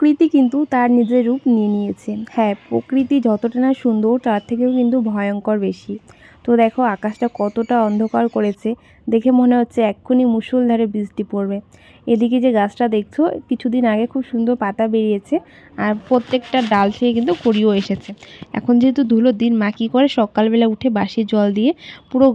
প্রকৃতি কিন্তু তার নিজের রূপ নিয়ে নিয়েছে। হ্যাঁ প্রকৃতি যতটা না সুন্দর, তার থেকেও কিন্তু ভয়ঙ্কর বেশি। তো দেখো, আকাশটা কতটা অন্ধকার করেছে। দেখে মনে হচ্ছে এক্ষুনি মুষলধারে বৃষ্টি পড়বে। এদিকে যে গাছটা দেখছ, কিছুদিন আগে খুব সুন্দর পাতা বেরিয়েছে আর প্রত্যেকটা ডাল থেকে কিন্তু কড়িও এসেছে। এখন যেহেতু ধুলোর দিন, মা কী করে? সকালবেলা উঠে বাসি জল দিয়ে পুরো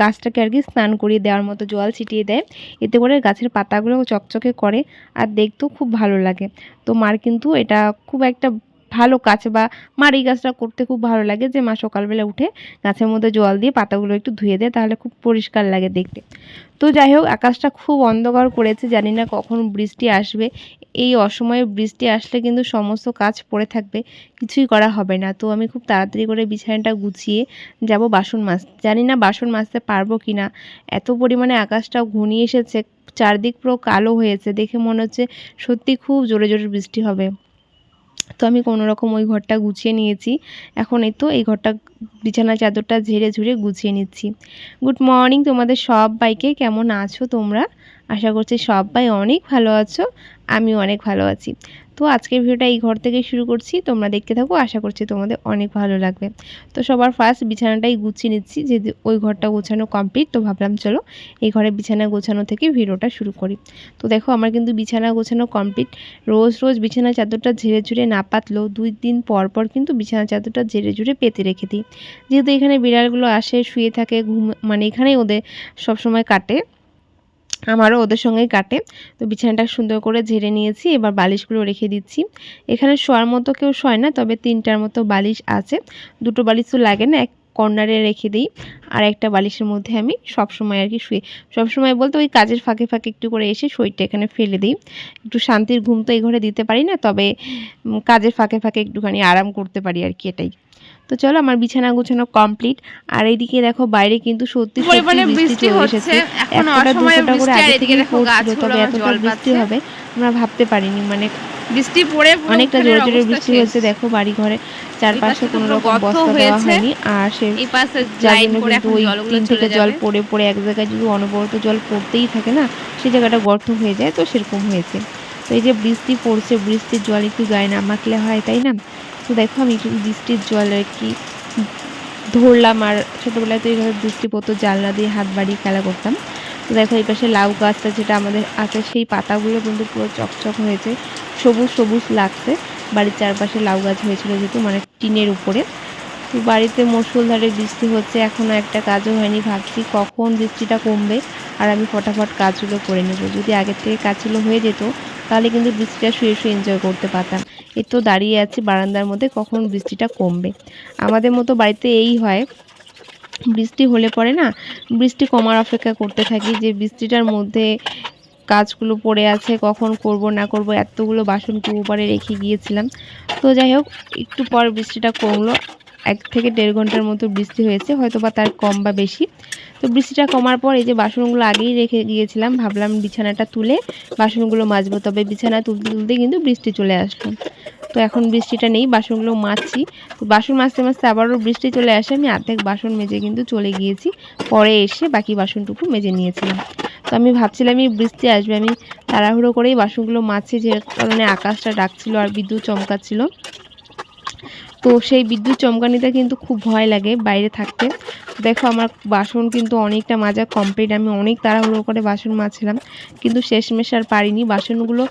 গাছটাকে আর কি স্নান করিয়ে দেওয়ার মতো জল ছিটিয়ে দেয়। এতে করে গাছের পাতাগুলো চকচকে করে আর দেখতেও খুব ভালো লাগে। তো মার কিন্তু এটা খুব একটা ভালো কাজ বা এই কাজটা করতে খুব ভালো লাগে যে মা সকালবেলা উঠে গাছের মধ্যে জল দিয়ে পাতাগুলো একটু ধুয়ে দেয়, তাহলে খুব পরিষ্কার লাগে দেখতে। তো যাই হোক, আকাশটা খুব অন্ধকার করেছে, জানি না কখন বৃষ্টি আসবে। এই অসময়ে বৃষ্টি আসলে কিন্তু সমস্ত কাজ পড়ে থাকবে, কিছুই করা হবে না। তো আমি খুব তাড়াতাড়ি করে বিছানাটা গুছিয়ে যাব বাসন মাজতে। জানি না বাসন মাজতে পারব কি না এত পরিমাণে আকাশটা ঘনিয়ে এসেছে, চারদিক পুরো কালো হয়েছে, দেখে মনে হচ্ছে সত্যি খুব জোরে জোরে বৃষ্টি হবে। তো আমি কোনো রকম ওই ঘরটা গুছিয়ে নিয়েছি। এখন এই তো এই ঘরটা বিছানা চাদরটা ঝেড়ে ঝুড়ে গুছিয়ে নিচ্ছি। গুড মর্নিং তোমাদের সবাইকে, কেমন আছো তোমরা? আশা করছি সবাই অনেক ভালো আছো আমি অনেক ভালো আছি। তো আজকের ভিডিওটা এই ঘর থেকে শুরু করছি। তোমরা দেখতে থাকো, আশা করছি তোমাদের অনেক ভালো লাগবে। তো সবার ফার্স্ট বিছানাটাই গুছিয়ে নিচ্ছি যে ওই ঘরটা গোছানো কমপ্লিট তো ভাবলাম চলো এই ঘরে বিছানা গোছানো থেকে ভিডিওটা শুরু করি। তো দেখো, আমার কিন্তু বিছানা গোছানো কমপ্লিট রোজ রোজ বিছানা চাদরটা ঝেড়ে ঝুড়ে না পাতলেও দুই দিন পর পর কিন্তু বিছানা চাদরটা ঝেড়ে ঝুড়ে পেতে রেখে দিই। যেহেতু এখানে বিড়ালগুলো আসে, শুয়ে থাকে, ঘুম মানে এখানেই ওদের সব সময় কাটে। আমারও ওদের সঙ্গেই কাটে। তো বিছানাটা সুন্দর করে ঝেড়ে নিয়েছি, এবার বালিশগুলো রেখে দিচ্ছি। এখানে শোয়ার মতো কেউ শোয় না, তবে তিনটার মতো বালিশ আছে। দুটো বালিশ তো লাগে না, এক কর্নারে রেখে দিই, আর একটা বালিশের মধ্যে আমি সব সময় আর কি শুয়ে সব সময় বলতে ওই কাজের ফাঁকে ফাঁকে একটু করে এসে শরীরটা এখানে ফেলে দিই। একটু শান্তির ঘুম তো এই ঘরে দিতে পারি না, তবে কাজের ফাঁকে ফাঁকে একটুখানি আরাম করতে পারি আর কি এটাই। তো চলো আমার বিছানা গুছানো কমপ্লিট। আর এইদিকে দেখো বাইরে কিন্তু সত্যি সত্যি পরিমাণে বৃষ্টি হচ্ছে এখন অসময়ে বৃষ্টি আর এদিকে দেখো পড়ছিল তবে এতটা জল বৃষ্টি হবে আমরা ভাবতে পারিনি। মানে বৃষ্টি পড়ে অনেকটা জোরে জোরে বৃষ্টি। হয়েছে দেখো বাড়ি ঘরে চারপাশে কোনো রকম বস্তা দেওয়া হয়নি। আর সে এই পাশে যার জন্য করে কিন্তু এখন ওই জলগুলো টিন থেকে জল পড়ে পড়ে এক জায়গায় যদি অনবরত জল পড়তেই থাকে না সেই জায়গাটা গর্ত হয়ে যায় তো সেরকম হয়েছে। তো এই যে বৃষ্টি পড়ছে, বৃষ্টির জল একটু গায়ে না মাখলে হয়, তাই না? তো দেখো আমি একটু বৃষ্টির জল আর কি ধরলাম আর ছোটোবেলায় তো এইভাবে বৃষ্টি পড়তো, জানলা দিয়ে হাত বাড়িয়ে খেলা করতাম। তো দেখো এই পাশে লাউ গাছটা যেটা আমাদের আছে, সেই পাতাগুলো কিন্তু পুরো চকচক হয়েছে, সবুজ সবুজ লাগছে। বাড়ির চারপাশে লাউ গাছ হয়েছিল যেহেতু মানে টিনের উপরে। তো বাড়িতে মুষলধারে বৃষ্টি হচ্ছে এখনও একটা কাজও হয়নি, ভাবছি কখন বৃষ্টিটা কমবে। আর আমি ফটাফট কাজগুলো করে নেব, যদি আগের থেকে কাজগুলো হয়ে যেত তাহলে কিন্তু বৃষ্টিটা শুয়ে শুয়ে এনজয় করতে পারতাম। এই তো দাঁড়িয়ে আছি বারান্দার মধ্যে, কখন বৃষ্টিটা কমবে? আমাদের মতো বাড়িতে এই হয়, বৃষ্টি হলে পরে না, বৃষ্টি কমার অপেক্ষা করতে থাকি যে বৃষ্টিটার মধ্যে কাজগুলো পড়ে আছে, কখন করব, না করব, এতগুলো বাসন কুয়োপারে রেখে গিয়েছিলাম। তো যাই হোক, একটু পর বৃষ্টিটা কমলো। এক থেকে দেড় ঘণ্টার মতো বৃষ্টি হয়েছে হয়তো বা তার কম বা বেশি। তো বৃষ্টিটা কমার পর এই যে বাসনগুলো আগেই রেখে গিয়েছিলাম, ভাবলাম বিছানাটা তুলে বাসনগুলো মাজবো, তবে বিছানা তুলতে তুলতে কিন্তু বৃষ্টি চলে আসলো। তো এখন বৃষ্টিটা নেই, বাসনগুলো মাজছি। তো বাসন মাজতে মাজতে আবারও বৃষ্টি চলে আসে, আমি অর্ধেক বাসন মেজে কিন্তু চলে গিয়েছি। পরে এসে বাকি বাসনটুকু মেজে নিয়েছিলাম। তো আমি ভাবছিলাম এই বৃষ্টি আসবে, আমি তাড়াহুড়ো করেই বাসনগুলো মাজছি, যে কারণে আকাশটা ডাকছিল আর বিদ্যুৎ চমকাচ্ছিল। তো সেই বিদ্যুৎ চমকানিটা কিন্তু খুব ভয় লাগে বাইরে থাকতে। দেখো আমার বাসন কিন্তু অনেকটা মাজা কমপ্লিট আমি অনেক তাড়াহুড়ো করে বাসন মাজছিলাম। কিন্তু শেষমেশ আর পারিনি, বাসনগুলো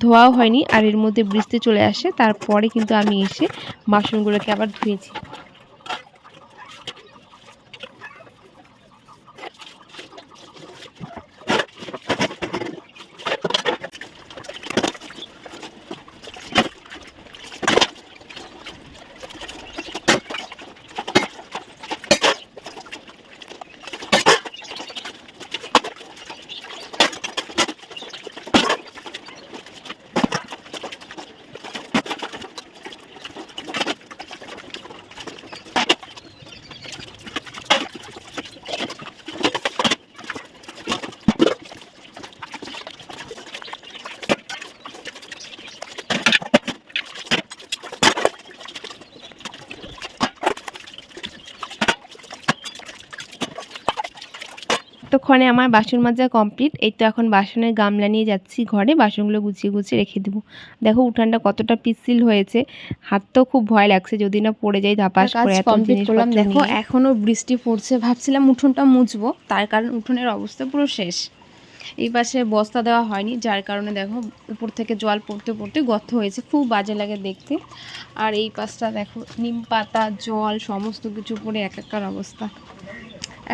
ধোয়াও হয়নি, আর এর মধ্যে বৃষ্টি চলে আসে, তারপরে কিন্তু আমি এসে বাসনগুলোকে আবার ধুয়েছি। এতক্ষণে আমার বাসন মাজা কমপ্লিট। এই তো এখন বাসনের গামলা নিয়ে যাচ্ছি ঘরে। বাসনগুলো গুছিয়ে গুছিয়ে রেখে দেবো। দেখো উঠানটা কতটা পিচ্ছিল হয়েছে। হাত তো খুব ভয় লাগছে যদি না পড়ে যাই ধাপাস করে এত করলাম। দেখো নিয়ে। এখনও বৃষ্টি পড়ছে। ভাবছিলাম উঠোনটা মুছবো। তার কারণ উঠোনের অবস্থা পুরো শেষ। এই পাশে বস্তা দেওয়া হয়নি। যার কারণে দেখো উপর থেকে জল পড়তে পড়তে গর্ত হয়েছে। খুব বাজে লাগে দেখতে। আর এই পাশটা দেখো নিম পাতা জল সমস্ত কিছু পড়ে একাকার অবস্থা।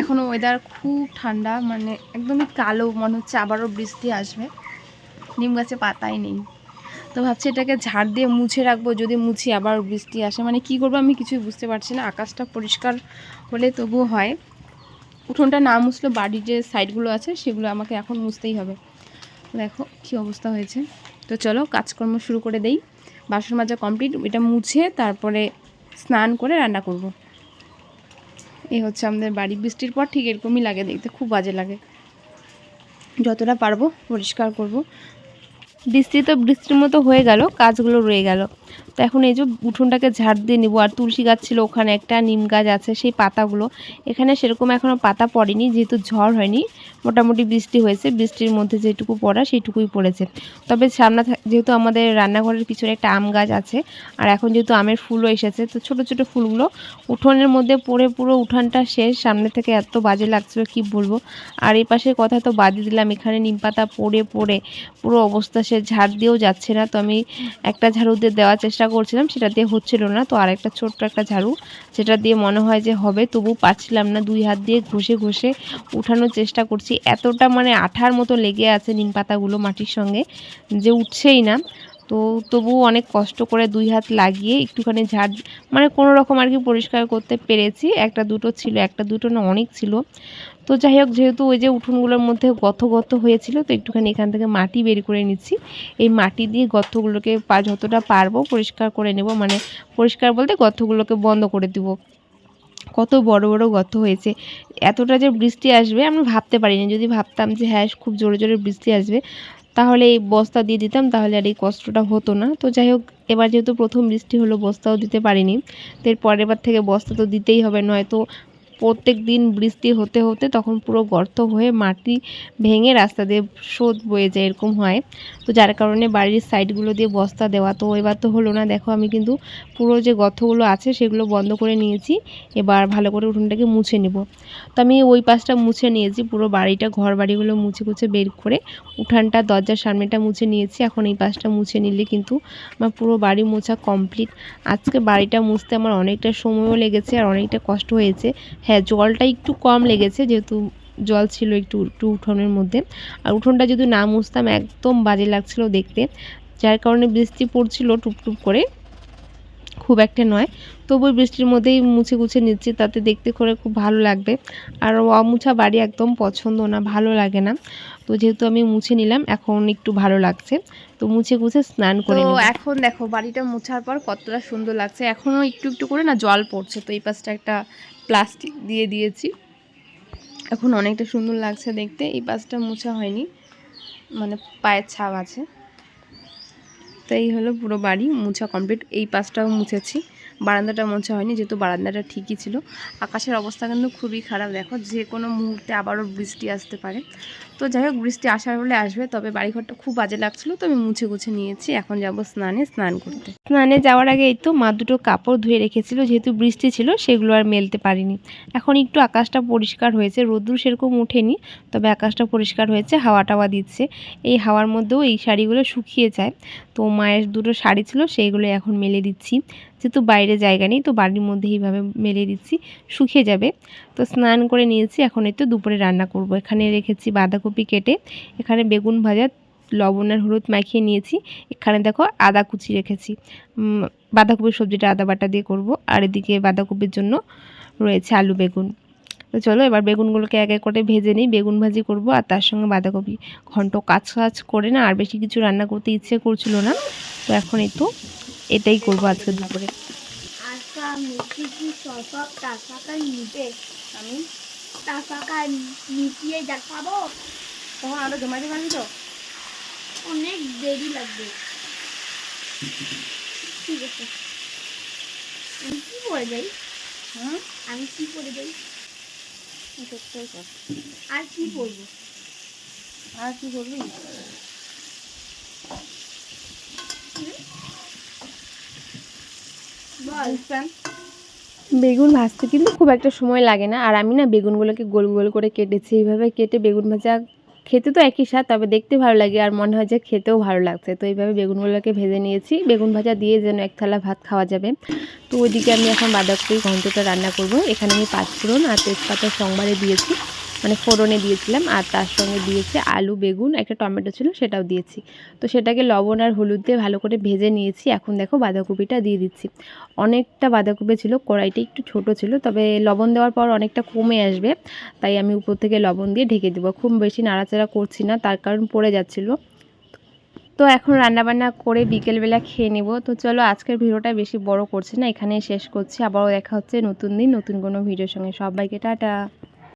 এখনও ওয়েদার খুব ঠান্ডা মানে একদমই কালো, মনে হচ্ছে আবারও বৃষ্টি আসবে। নিম গাছে পাতাই নেই। তো ভাবছি এটাকে ঝাড় দিয়ে মুছে রাখব, যদি মুছি আবার বৃষ্টি আসে। মানে কি করব আমি কিছুই বুঝতে পারছি না, আকাশটা পরিষ্কার হলে তবুও হয়। উঠোনটা না মুছলেও বাড়ির যে সাইডগুলো আছে, সেগুলো আমাকে এখন মুছতেই হবে। দেখো কী অবস্থা হয়েছে। তো চলো কাজকর্ম শুরু করে দেই। বাসন মাজা কমপ্লিট এটা মুছে তারপরে স্নান করে রান্না করব। এই হচ্ছে আমাদের বাড়ি বৃষ্টির পর ঠিক এরকমই লাগে দেখতে, খুব বাজে লাগে। যতটা পারব পরিষ্কার করব। বৃষ্টি তো বৃষ্টির মতো হয়ে গেল, কাজগুলো রয়ে গেল। তো এখন এই যে উঠোনটাকে ঝাড় দিয়ে নিবো, আর তুলসী গাছ ছিল ওখানে, একটা নিম গাছ আছে, সেই পাতাগুলো। এখানে সেরকম এখনও পাতা পড়েনি, যেহেতু ঝড় হয়নি, মোটামুটি বৃষ্টি হয়েছে, বৃষ্টির মধ্যে যেটুকু পড়া সেইটুকুই পড়েছে। তবে সামনে যেহেতু আমাদের রান্নাঘরের পিছনে একটা আম গাছ আছে, আর এখন যেহেতু আমের ফুলও এসেছে, তো ছোট ছোট ফুলগুলো উঠোনের মধ্যে পড়ে পুরো উঠানটা শেষ, সামনে থেকে এত বাজে লাগছিল, কি বলব? আর এই পাশের কথা তো বাদই দিলাম, এখানে নিম পাতা পড়ে পড়ে পুরো অবস্থা সে ঝাড় দিয়েও যাচ্ছে না। তো আমি একটা ঝাড়ু দিয়ে দেওয়ার চেষ্টা করছিলাম, সেটা দিয়ে হচ্ছিল না। তো আর একটা ছোট্ট একটা ঝাড়ু সেটা দিয়ে মনে হয় যে হবে, তবু পাচ্ছিলাম না। দুই হাত দিয়ে ঘষে ঘষে উঠানোর চেষ্টা করছি। এতটা মানে আঠার মতো লেগে আছে নিম পাতাগুলো মাটির সঙ্গে, যে উঠছেই না। তো তবুও অনেক কষ্ট করে দুই হাত লাগিয়ে একটুখানি ঝাড় মানে কোনো রকম আর কি পরিষ্কার করতে পেরেছি। একটা দুটো ছিল, একটা দুটো না অনেক ছিল। তো যাই হোক, যেহেতু ওই যে উঠোনগুলোর মধ্যে গত গত হয়েছিল, তো একটুখানি এখান থেকে মাটি বের করে নিচ্ছি। এই মাটি দিয়ে গর্তগুলোকে পা, যতটা পারব পরিষ্কার করে নেব মানে পরিষ্কার বলতে গর্তগুলোকে বন্ধ করে দিব। কত বড় বড় গর্ত হয়েছে। এতটা যে বৃষ্টি আসবে, আমি ভাবতে পারিনি। যদি ভাবতাম যে হ্যাঁ খুব জোরে জোরে বৃষ্টি আসবে তাহলে এই বস্তা দিয়ে দিতাম, তাহলে আর এই কষ্টটা হতো না। তো যাই হোক, এবার যেহেতু প্রথম বৃষ্টি হলো, বস্তাও দিতে পারিনি। তো এর পরের বার থেকে বস্তা তো দিতেই হবে, নয়তো প্রত্যেক দিন বৃষ্টি হতে হতে তখন পুরো গর্ত হয়ে মাটি ভেঙে রাস্তা দিয়ে স্রোত বয়ে যায়, এরকম হয়। তো যার কারণে বাড়ির সাইডগুলো দিয়ে বস্তা দেওয়া। তো এবার তো হলো না, দেখো আমি কিন্তু পুরো যে গর্তগুলো আছে সেগুলো বন্ধ করে নিয়েছি। এবার ভালো করে উঠোনটাকে মুছে নেব। তো আমি ওই পাশটা মুছে নিয়েছি, পুরো বাড়িটা ঘর বাড়িগুলো মুছে কুছে বের করে উঠানটা, দরজার সামনেটা মুছে নিয়েছি। এখন এই পাশটা মুছে নিলে কিন্তু আমার পুরো বাড়ি মোছা কমপ্লিট। আজকে বাড়িটা মুছতে আমার অনেকটা সময়ও লেগেছে আর অনেকটা কষ্ট হয়েছে। হ্যাঁ জলটা একটু কম লেগেছে, যেহেতু জল ছিল একটু একটু উঠোনের মধ্যে। আর উঠোনটা যদি না মুছতাম, একদম বাজে লাগছিল দেখতে। যার কারণে বৃষ্টি পড়ছিল টুপটুপ করে। খুব একটা নয়। তবু বৃষ্টির মধ্যেই মুছে গুছে নিচ্ছি তাতে দেখতে করে খুব ভালো লাগবে। আর অমুছা বাড়ি একদম পছন্দ না ভালো লাগে না। তো যেহেতু আমি মুছে নিলাম এখন একটু ভালো লাগছে। তো মুছে গুছে স্নান করে তো এখন দেখো বাড়িটা মুছার পর কতটা সুন্দর লাগছে। এখনও একটু একটু করে না জল পড়ছে তো এই পাশটা একটা প্লাস্টিক দিয়ে দিয়েছি। এখন অনেকটা সুন্দর লাগছে দেখতে। এই পাশটা মুছা হয়নি মানে পায়ের ছাপ আছে। তো এই হলো পুরো বাড়ি মোছা কমপ্লিট এই পাশটাও মুছেছি। বারান্দাটা মোছা হয়নি, যেহেতু বারান্দাটা ঠিকই ছিল। আকাশের অবস্থা কিন্তু খুবই খারাপ, দেখো যে কোনো মুহূর্তে আবারও বৃষ্টি আসতে পারে। তো যাই হোক, বৃষ্টি আসার হলে আসবে, তবে বাড়িঘরটা খুব বাজে লাগছিল, তো আমি মুছে গুছে নিয়েছি। এখন যাব স্নানে, স্নান করতে। স্নানে যাওয়ার আগে এই তো মা দুটো কাপড় ধুয়ে রেখেছিল, যেহেতু বৃষ্টি ছিল, সেগুলো আর মেলতে পারিনি। এখন একটু আকাশটা পরিষ্কার হয়েছে, রোদ্দুর সেরকম ওঠেনি, তবে আকাশটা পরিষ্কার হয়েছে, হাওয়া টাওয়া দিচ্ছে। এই হাওয়ার মধ্যেও এই শাড়িগুলো শুকিয়ে যায়। তো মায়ের দুটো শাড়ি ছিল, সেইগুলো এখন মেলে দিচ্ছি। যেহেতু বাইরে জায়গা নেই, তো বাড়ির মধ্যে এইভাবে মেলে দিচ্ছি, শুকিয়ে যাবে। তো স্নান করে নিয়েছি, এখন তো দুপুরে রান্না করব। এখানে রেখেছি বাঁধাকপি কেটে, এখানে বেগুন ভাজা, লবণ আর হলুদ মাখিয়ে নিয়েছি। এখানে দেখো আদা কুচি রেখেছি। বাঁধাকপির সবজিটা আদা বাটা দিয়ে করব, আর এদিকে বাঁধাকপির জন্য রয়েছে আলু বেগুন। তো চলো এবার বেগুনগুলোকে এক এক করে ভেজে নিই, বেগুন ভাজি করব, আর তার সঙ্গে বাঁধাকপি। ঘন্ট কাজ কাজ করে না, আর বেশি কিছু রান্না করতে ইচ্ছে করছিল না। তো এখন তো এটাই করব আজকে দুপুরে। আমি টাকাটা মিটিয়ে দেখাবো। তখন আরও জমাতে পারবি তো? অনেক দেরি লাগবে। ঠিক আছে। আমি কি করে যাই? হুম? আমি কি করে যাই? কর আর কি বলব? আর কি করবি বেগুন ভাজতে কিন্তু খুব একটা সময় লাগে না। আর আমি না বেগুনগুলোকে গোল গোল করে কেটেছি। এইভাবে কেটে বেগুন ভাজা খেতে তো একই স্বাদ তবে দেখতে ভালো লাগে আর মনে হয় যে খেতেও ভালো লাগছে। তো এইভাবে বেগুনগুলোকে ভেজে নিয়েছি। বেগুন ভাজা দিয়ে যেন এক থালা ভাত খাওয়া যাবে। তো ওইদিকে আমি এখন বাঁধাকপি ঘন্টটা রান্না করব। এখানে আমি পাঁচ পাঁচফোড়ন আর তেজপাতা সোমবারে দিয়েছি। মানে ফোড়নে দিয়েছিলাম আর তার সঙ্গে দিয়েছি আলু, বেগুন, একটা টমেটো ছিল সেটাও দিয়েছি। তো সেটাকে লবণ আর হলুদ দিয়ে ভালো করে ভেজে নিয়েছি। এখন দেখো বাঁধাকপিটা দিয়ে দিচ্ছি। অনেকটা বাঁধাকপি ছিল, কড়াইটা একটু ছোট ছিল, তবে লবণ দেওয়ার পর অনেকটা কমে আসবে, তাই আমি উপর থেকে লবণ দিয়ে ঢেকে দেবো। খুব বেশি নাড়াচাড়া করছি না, তার কারণ পড়ে যাচ্ছিল। তো এখন রান্নাবান্না করে বিকেলবেলা খেয়ে নেব। তো চলো আজকের ভিডিওটা বেশি বড় করছি না, এখানেই শেষ করছি। আবারও দেখা হচ্ছে নতুন দিন, নতুন কোনো ভিডিওর সঙ্গে। সবাইকে টাটা।